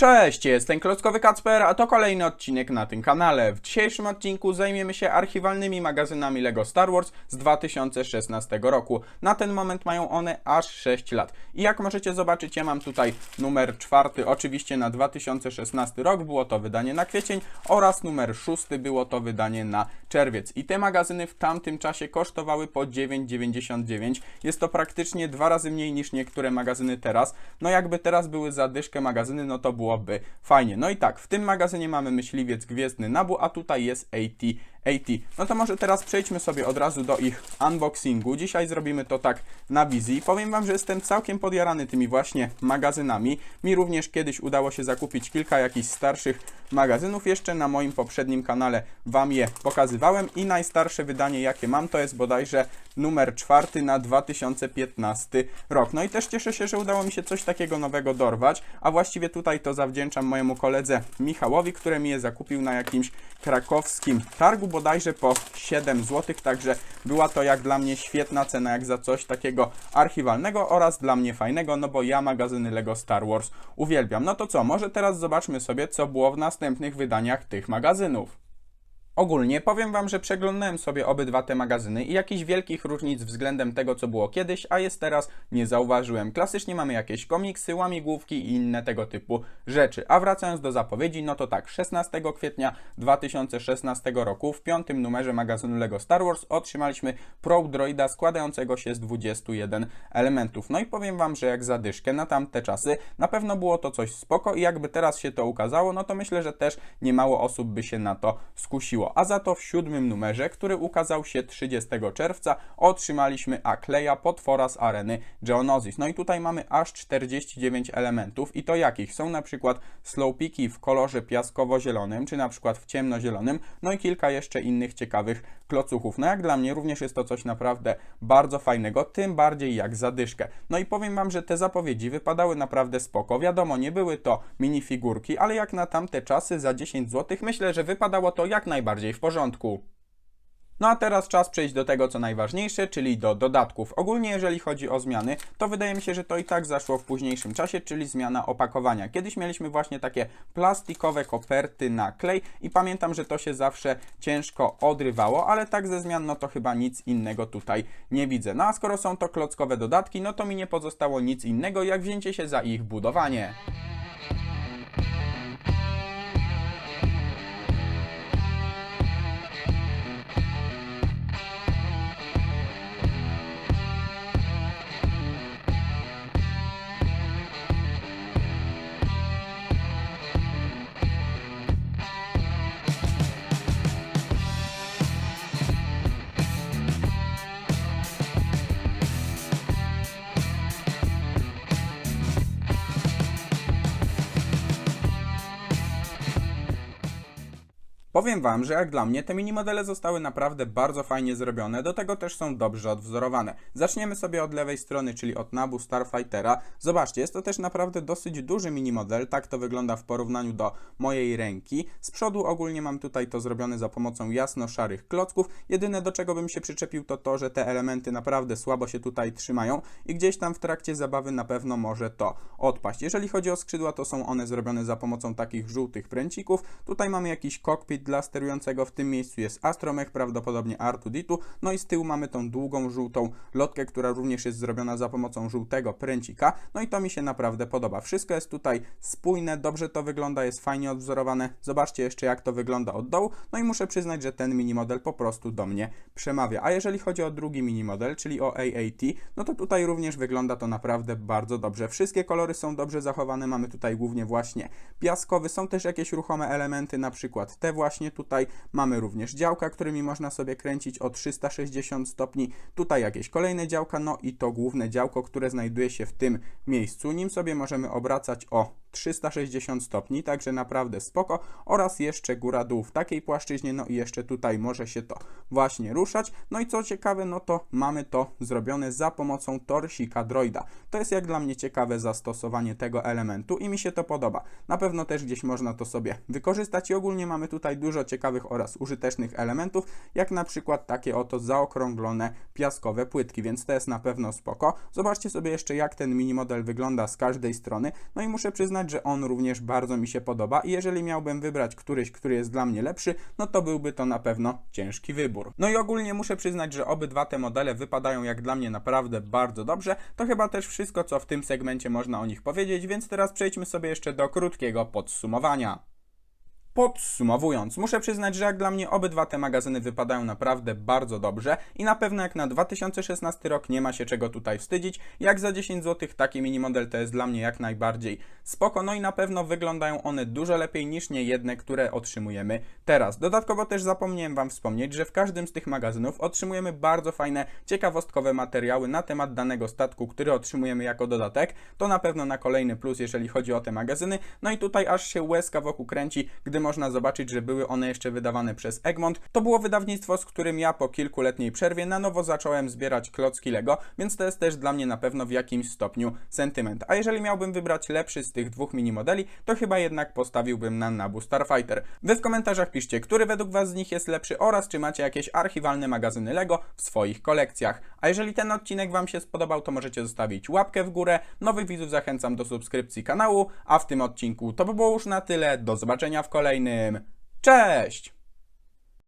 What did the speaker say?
Cześć, jestem Klockowy Kacper, a to kolejny odcinek na tym kanale. W dzisiejszym odcinku zajmiemy się archiwalnymi magazynami LEGO Star Wars z 2016 roku. Na ten moment mają one aż 6 lat. I jak możecie zobaczyć, ja mam tutaj numer czwarty, oczywiście na 2016 rok, było to wydanie na kwiecień, oraz numer szósty, było to wydanie na czerwiec. I te magazyny w tamtym czasie kosztowały po 9,99. Jest to praktycznie dwa razy mniej niż niektóre magazyny teraz. No jakby teraz były za dyszkę magazyny, no to byłoby fajnie. No i tak, w tym magazynie mamy myśliwiec gwiezdny Nabu, a tutaj jest AT AT. No to może teraz przejdźmy sobie od razu do ich unboxingu. Dzisiaj zrobimy to tak na wizji. Powiem Wam, że jestem całkiem podjarany tymi właśnie magazynami. Mi również kiedyś udało się zakupić kilka jakichś starszych magazynów. Jeszcze na moim poprzednim kanale Wam je pokazywałem i najstarsze wydanie jakie mam to jest bodajże numer czwarty na 2015 rok. No i też cieszę się, że udało mi się coś takiego nowego dorwać, a właściwie tutaj to zawdzięczam mojemu koledze Michałowi, który mi je zakupił na jakimś krakowskim targu bodajże po 7 zł, także była to jak dla mnie świetna cena jak za coś takiego archiwalnego oraz dla mnie fajnego, no bo ja magazyny LEGO Star Wars uwielbiam. No to co, może teraz zobaczmy sobie, co było w następnych wydaniach tych magazynów. Ogólnie powiem Wam, że przeglądałem sobie obydwa te magazyny i jakichś wielkich różnic względem tego, co było kiedyś, a jest teraz, nie zauważyłem. Klasycznie mamy jakieś komiksy, łamigłówki i inne tego typu rzeczy. A wracając do zapowiedzi, no to tak, 16 kwietnia 2016 roku w piątym numerze magazynu LEGO Star Wars otrzymaliśmy Pro Droida składającego się z 21 elementów. No i powiem Wam, że jak zadyszkę na tamte czasy, na pewno było to coś spoko i jakby teraz się to ukazało, no to myślę, że też niemało osób by się na to skusiło a za to w siódmym numerze, który ukazał się 30 czerwca, otrzymaliśmy Akleja potwora z areny Geonosis. No i tutaj mamy aż 49 elementów i to jakich? Są na przykład slowpiki w kolorze piaskowo-zielonym, czy na przykład w ciemnozielonym, no i kilka jeszcze innych ciekawych klocuchów. No jak dla mnie również jest to coś naprawdę bardzo fajnego, tym bardziej jak zadyszkę. No i powiem Wam, że te zapowiedzi wypadały naprawdę spoko. Wiadomo, nie były to minifigurki, ale jak na tamte czasy za 10 zł myślę, że wypadało to jak najbardziej w porządku. No a teraz czas przejść do tego, co najważniejsze, czyli do dodatków. Ogólnie, jeżeli chodzi o zmiany, to wydaje mi się, że to i tak zaszło w późniejszym czasie, czyli zmiana opakowania. Kiedyś mieliśmy właśnie takie plastikowe koperty na klej i pamiętam, że to się zawsze ciężko odrywało, ale tak ze zmian, no to chyba nic innego tutaj nie widzę. No a skoro są to klockowe dodatki, no to mi nie pozostało nic innego, jak wzięcie się za ich budowanie. Powiem Wam, że jak dla mnie te mini modele zostały naprawdę bardzo fajnie zrobione, do tego też są dobrze odwzorowane. Zaczniemy sobie od lewej strony, czyli od Nabu Starfightera. Zobaczcie, jest to też naprawdę dosyć duży mini model, tak to wygląda w porównaniu do mojej ręki. Z przodu ogólnie mam tutaj to zrobione za pomocą jasno-szarych klocków. Jedyne do czego bym się przyczepił to to, że te elementy naprawdę słabo się tutaj trzymają i gdzieś tam w trakcie zabawy na pewno może to odpaść. Jeżeli chodzi o skrzydła, to są one zrobione za pomocą takich żółtych pręcików. Tutaj mamy jakiś kokpit dla sterującego. W tym miejscu jest Astromech, prawdopodobnie R2D2. No i z tyłu mamy tą długą, żółtą lotkę, która również jest zrobiona za pomocą żółtego pręcika. No i to mi się naprawdę podoba. Wszystko jest tutaj spójne, dobrze to wygląda, jest fajnie odwzorowane. Zobaczcie jeszcze jak to wygląda od dołu. No i muszę przyznać, że ten mini model po prostu do mnie przemawia. A jeżeli chodzi o drugi mini model, czyli o AAT, no to tutaj również wygląda to naprawdę bardzo dobrze. Wszystkie kolory są dobrze zachowane. Mamy tutaj głównie właśnie piaskowy. Są też jakieś ruchome elementy, na przykład te właśnie tutaj. Mamy również działka, którymi można sobie kręcić o 360 stopni. Tutaj jakieś kolejne działka, no i to główne działko, które znajduje się w tym miejscu. Nim sobie możemy obracać o 360 stopni, także naprawdę spoko. Oraz jeszcze góra-dół w takiej płaszczyźnie, no i jeszcze tutaj może się to właśnie ruszać. No i co ciekawe, no to mamy to zrobione za pomocą torsika droida. To jest jak dla mnie ciekawe zastosowanie tego elementu i mi się to podoba. Na pewno też gdzieś można to sobie wykorzystać i ogólnie mamy tutaj dużo ciekawych oraz użytecznych elementów, jak na przykład takie oto zaokrąglone piaskowe płytki, więc to jest na pewno spoko. Zobaczcie sobie jeszcze jak ten mini model wygląda z każdej strony. No i muszę przyznać, przyznać, że on również bardzo mi się podoba i jeżeli miałbym wybrać któryś, który jest dla mnie lepszy, no to byłby to na pewno ciężki wybór. No i ogólnie muszę przyznać, że obydwa te modele wypadają jak dla mnie naprawdę bardzo dobrze. To chyba też wszystko, co w tym segmencie można o nich powiedzieć, więc teraz przejdźmy sobie jeszcze do krótkiego podsumowania. Podsumowując, muszę przyznać, że jak dla mnie obydwa te magazyny wypadają naprawdę bardzo dobrze i na pewno jak na 2016 rok nie ma się czego tutaj wstydzić. Jak za 10 zł taki mini model to jest dla mnie jak najbardziej spoko, no i na pewno wyglądają one dużo lepiej niż niejedne, które otrzymujemy teraz. Dodatkowo też zapomniałem Wam wspomnieć, że w każdym z tych magazynów otrzymujemy bardzo fajne, ciekawostkowe materiały na temat danego statku, który otrzymujemy jako dodatek. To na pewno na kolejny plus, jeżeli chodzi o te magazyny. No i tutaj aż się łezka wokół kręci, gdy można zobaczyć, że były one jeszcze wydawane przez Egmont. To było wydawnictwo, z którym ja po kilkuletniej przerwie na nowo zacząłem zbierać klocki Lego, więc to jest też dla mnie na pewno w jakimś stopniu sentyment. A jeżeli miałbym wybrać lepszy z tych dwóch mini modeli, to chyba jednak postawiłbym na Nabu Starfighter. Wy w komentarzach piszcie, który według Was z nich jest lepszy oraz czy macie jakieś archiwalne magazyny Lego w swoich kolekcjach. A jeżeli ten odcinek Wam się spodobał, to możecie zostawić łapkę w górę. Nowych widzów zachęcam do subskrypcji kanału, a w tym odcinku to by było już na tyle. Do zobaczenia w kolejnym. Cześć!